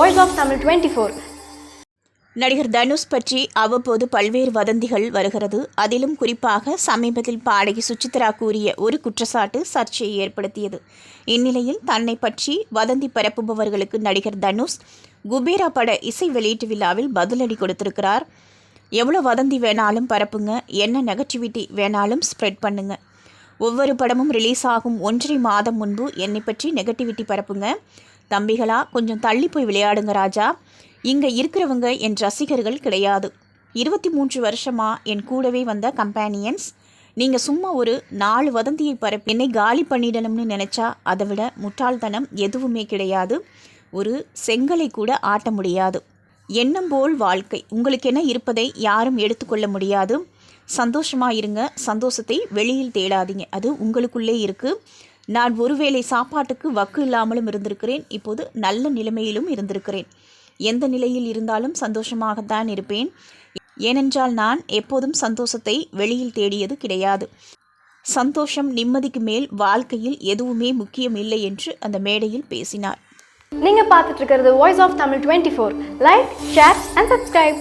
Voice of Tamil twenty four நடிகர் தனுஷ் பற்றி அவ்வப்போது பல்வேறு வதந்திகள் வருகிறது. அதிலும் குறிப்பாக சமீபத்தில் பாடகி சுச்சித்ரா கூறிய ஒரு குற்றச்சாட்டு சர்ச்சையை ஏற்படுத்தியது. இந்நிலையில் தன்னை பற்றி வதந்தி பரப்புபவர்களுக்கு நடிகர் தனுஷ் குபேரா பட இசை வெளியீட்டு விழாவில் பதிலடி கொடுத்திருக்கிறார். எவ்வளோ வதந்தி வேணாலும் பரப்புங்க. என்ன நெகட்டிவிட்டி வேணாலும் ஸ்ப்ரெட் பண்ணுங்க. ஒவ்வொரு படமும் ரிலீஸ் ஆகும் ஒன்றரை மாதம் முன்பு என்னை பற்றி நெகட்டிவிட்டி பரப்புங்க. தம்பிகளா கொஞ்சம் தள்ளி போய் விளையாடுங்க ராஜா. இங்கே இருக்கிறவங்க என் ரசிகர்கள் கிடையாது. இருபத்தி மூன்று வருஷமாக என் கூடவே வந்த கம்பேனியன்ஸ் நீங்கள் சும்மா ஒரு நாலு வதந்தியை பரப்பி என்னை காலி பண்ணிடணும்னு நினச்சா அதை விட முட்டாள்தனம் எதுவுமே கிடையாது. ஒரு செங்கலை கூட ஆட்ட முடியாது. எண்ணம் போல் வாழ்க்கை. உங்களுக்கென இருப்பதை யாரும் எடுத்துக்கொள்ள முடியாது. சந்தோஷமாக இருங்க. சந்தோஷத்தை வெளியில் தேடாதீங்க. அது உங்களுக்குள்ளே இருக்குது நான் ஒருவேளை சாப்பாட்டுக்கு வக்கு இல்லாமலும் இருந்திருக்கிறேன். இப்போது நல்ல நிலைமையிலும் இருந்திருக்கிறேன். எந்த நிலையில் இருந்தாலும் சந்தோஷமாகத்தான் இருப்பேன். ஏனென்றால் நான் எப்போதும் சந்தோஷத்தை வெளியில் தேடியது கிடையாது. சந்தோஷம் நிம்மதிக்கு மேல் வாழ்க்கையில் எதுவுமே முக்கியம் இல்லை என்று அந்த மேடையில் பேசினார். நீங்கள் பார்த்துட்டு இருக்கிறது voice of Tamil twenty four like share and subscribe